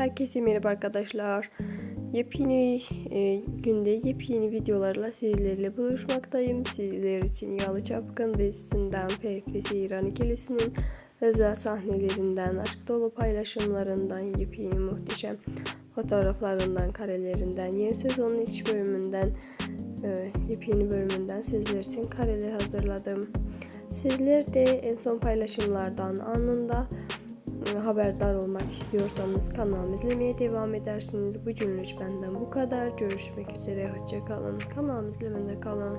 Herkese merhaba arkadaşlar. Yepyeni e, günde yepyeni videolarla sizlerle buluşmaktayım. Sizler için Yalı Çapkın dizisinden Ferit ve Seyran ikilisinin özel sahnelerinden, aşk dolu paylaşımlarından, yepyeni muhteşem fotoğraflarından, karelerinden, yeni sezonun iç bölümünden, e, yepyeni bölümünden sizler için kareler hazırladım. Sizler de en son paylaşımlardan anında haberdar olmak istiyorsanız kanalımı izlemeye devam edersiniz. Bu cümleç benden bu kadar. Görüşmek üzere. Hoşçakalın. Kanalımı izlemede kalın.